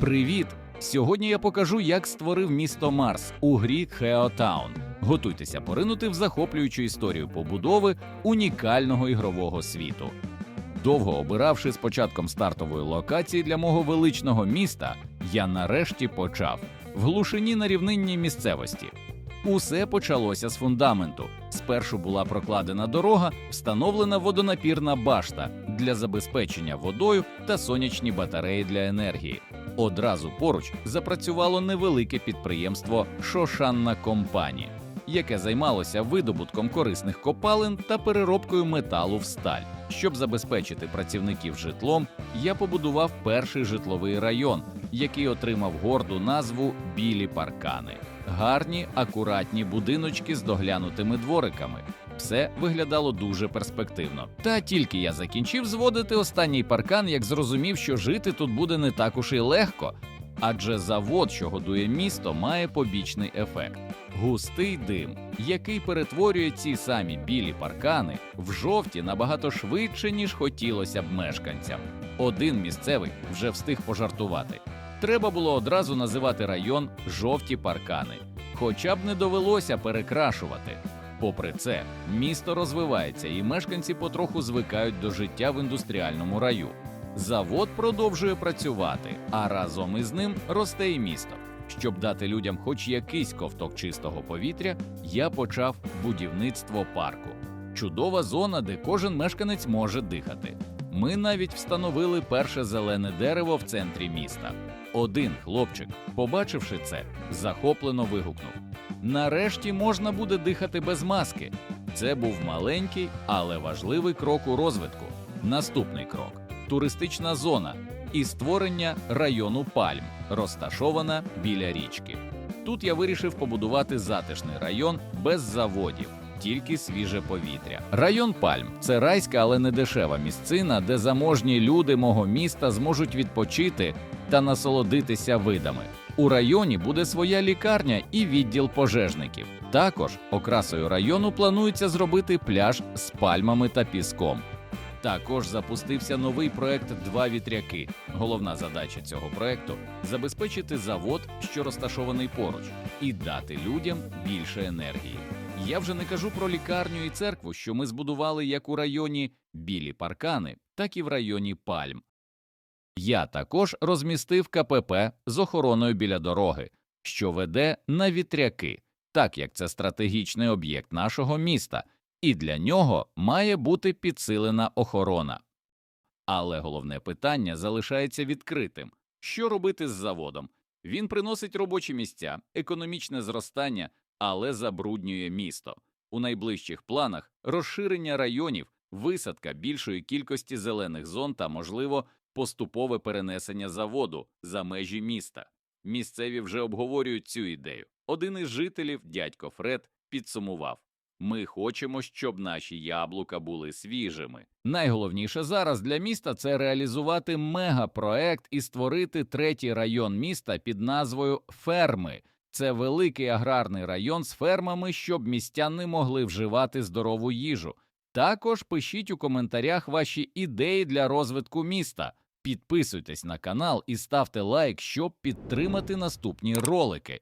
Привіт! Сьогодні я покажу, як створив місто Марс у грі Хеотаун. Готуйтеся поринути в захоплюючу історію побудови унікального ігрового світу. Довго обиравши з початком стартової локації для мого величного міста, я нарешті почав в глушині на рівнинній місцевості. Усе почалося з фундаменту. Спершу була прокладена дорога, встановлена водонапірна башта для забезпечення водою та сонячні батареї для енергії. Одразу поруч запрацювало невелике підприємство Шошанна Компані, яке займалося видобутком корисних копалин та переробкою металу в сталь. Щоб забезпечити працівників житлом, я побудував перший житловий район, який отримав горду назву Білі паркани. Гарні, акуратні будиночки з доглянутими двориками. Все виглядало дуже перспективно. Та тільки я закінчив зводити останній паркан, як зрозумів, що жити тут буде не так уж і легко, адже завод, що годує місто, має побічний ефект густий дим, який перетворює ці самі білі паркани в жовті набагато швидше, ніж хотілося б мешканцям. Один місцевий вже встиг пожартувати. Треба було одразу називати район жовті паркани, хоча б не довелося перекрашувати. Попри це, місто розвивається, і мешканці потроху звикають до життя в індустріальному раю. Завод продовжує працювати, а разом із ним росте і місто. Щоб дати людям хоч якийсь ковток чистого повітря, я почав будівництво парку. Чудова зона, де кожен мешканець може дихати. Ми навіть встановили перше зелене дерево в центрі міста. Один хлопчик, побачивши це, захоплено вигукнув: Нарешті можна буде дихати без маски. Це був маленький, але важливий крок у розвитку. Наступний крок туристична зона і створення району пальм, розташована біля річки. Тут я вирішив побудувати затишний район без заводів, тільки свіже повітря. Район Пальм це райська, але не дешева місцина, де заможні люди мого міста зможуть відпочити та насолодитися видами. У районі буде своя лікарня і відділ пожежників. Також окрасою району планується зробити пляж з пальмами та піском. Також запустився новий проект Два вітряки. Головна задача цього проекту забезпечити завод, що розташований поруч, і дати людям більше енергії. Я вже не кажу про лікарню і церкву, що ми збудували як у районі Білі паркани, так і в районі Пальм. Я також розмістив КПП з охороною біля дороги, що веде на вітряки, так як це стратегічний об'єкт нашого міста і для нього має бути підсилена охорона. Але головне питання залишається відкритим що робити з заводом? Він приносить робочі місця, економічне зростання, але забруднює місто. У найближчих планах розширення районів, висадка більшої кількості зелених зон та, можливо, поступове перенесення заводу за межі міста. Місцеві вже обговорюють цю ідею. Один із жителів, дядько Фред, підсумував. Ми хочемо, щоб наші яблука були свіжими. Найголовніше зараз для міста це реалізувати мегапроект і створити третій район міста під назвою Ферми. Це великий аграрний район з фермами, щоб містяни могли вживати здорову їжу. Також пишіть у коментарях ваші ідеї для розвитку міста. Підписуйтесь на канал і ставте лайк, щоб підтримати наступні ролики.